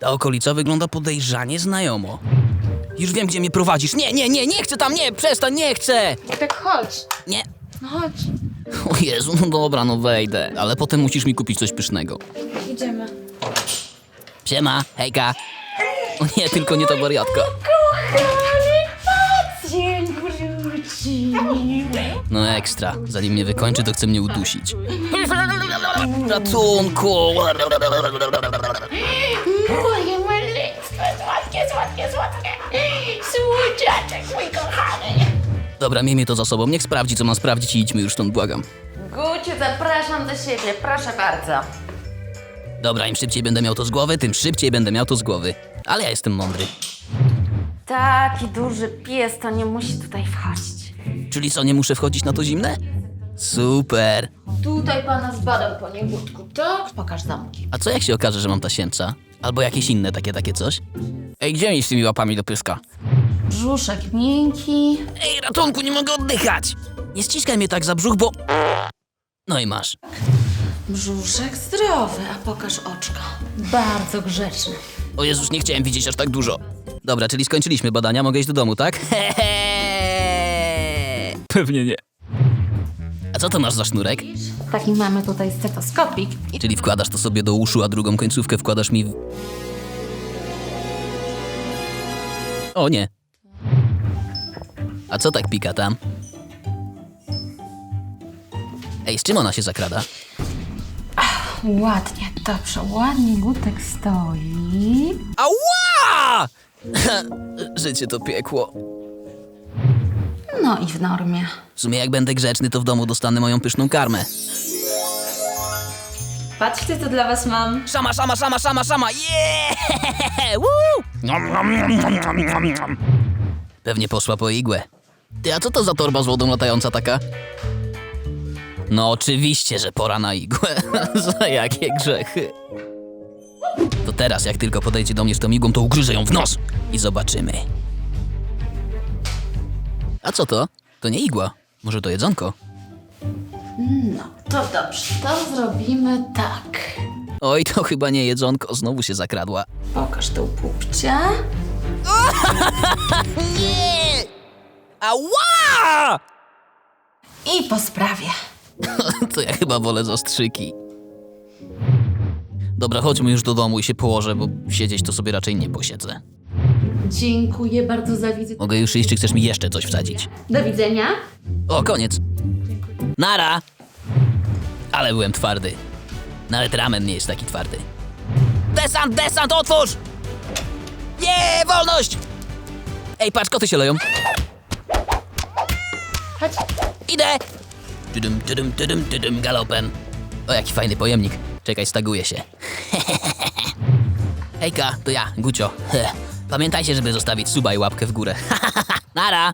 Ta okolica wygląda podejrzanie znajomo. Już wiem, gdzie mnie prowadzisz. Nie, nie, nie, nie chcę tam, nie, przestań, nie chcę! Tak chodź. Nie. No chodź. O Jezu, no dobra, no wejdę. Ale potem musisz mi kupić coś pysznego. Idziemy. Siema, hejka. O nie, tylko nie ta wariatka. Wróci. No ekstra. Zanim mnie wykończy, to chce mnie udusić. Ratunku! Moje maleństwo, słodkie, słodkie, słodkie. Słodziaczek mój kochany. Dobra, miejmy to za sobą. Niech sprawdzi, co ma sprawdzić i idźmy już stąd, błagam. Guciu, zapraszam do siebie, proszę bardzo. Dobra, im szybciej będę miał to z głowy, tym szybciej będę miał to z głowy. Ale ja jestem mądry. Taki duży pies to nie musi tutaj wchodzić. Czyli co, nie muszę wchodzić na to zimne? Super. Tutaj pana zbadam po niegutku, tak? Pokaż zamki. A co jak się okaże, że mam tasiemca? Albo jakieś inne takie, takie coś? Ej, gdzie mi z tymi łapami do pyska? Brzuszek miękki. Ej, ratunku, nie mogę oddychać! Nie ściskaj mnie tak za brzuch, bo... No i masz. Brzuszek zdrowy, a pokaż oczka. Bardzo grzeczny. O Jezus, nie chciałem widzieć aż tak dużo. Dobra, czyli skończyliśmy badania, mogę iść do domu, tak? Pewnie nie. A co to masz za sznurek? Taki mamy tutaj stetoskopik. I Czyli wkładasz to sobie do uszu, a drugą końcówkę wkładasz mi w... O nie. A co tak pika tam? Ej, z czym ona się zakrada? ładnie, dobrze, ładnie gutek stoi. Ała! Życie to piekło. No i w normie. W sumie jak będę grzeczny, to w domu dostanę moją pyszną karmę. Patrzcie, co dla was mam. Szama, szama, szama, szama, szama! Yeah! Woo! Nom, nom, nom, nom, nom, nom, nom. Pewnie poszła po igłę. Ty, a co to za torba z wodą latająca taka? No oczywiście, że pora na igłę. za jakie grzechy. To teraz, jak tylko podejdzie do mnie z tą igłą, to ugryzę ją w nos i zobaczymy. A co to? To nie igła. Może to jedzonko? No, to dobrze, to zrobimy tak. Oj, to chyba nie jedzonko, znowu się zakradła. Pokaż tą pupcia. Nie! Ała! I po sprawie. To ja chyba wolę zastrzyki. Dobra, chodźmy już do domu i się położę, bo siedzieć to sobie raczej nie posiedzę. Dziękuję bardzo za wizytę. Mogę już iść, czy chcesz mi jeszcze coś wsadzić? Do widzenia. O, koniec. Nara! Ale byłem twardy. Nawet ramen nie jest taki twardy. Desant, desant, otwórz! Nie, wolność! Ej, patrz, koty się leją. Chodź. Idę! Tudum, tudum, tudum, tudum, galopem. O, jaki fajny pojemnik. Czekaj, staguję się. Hejka, to ja, Gucio. Pamiętajcie, żeby zostawić suba i łapkę w górę. Nara!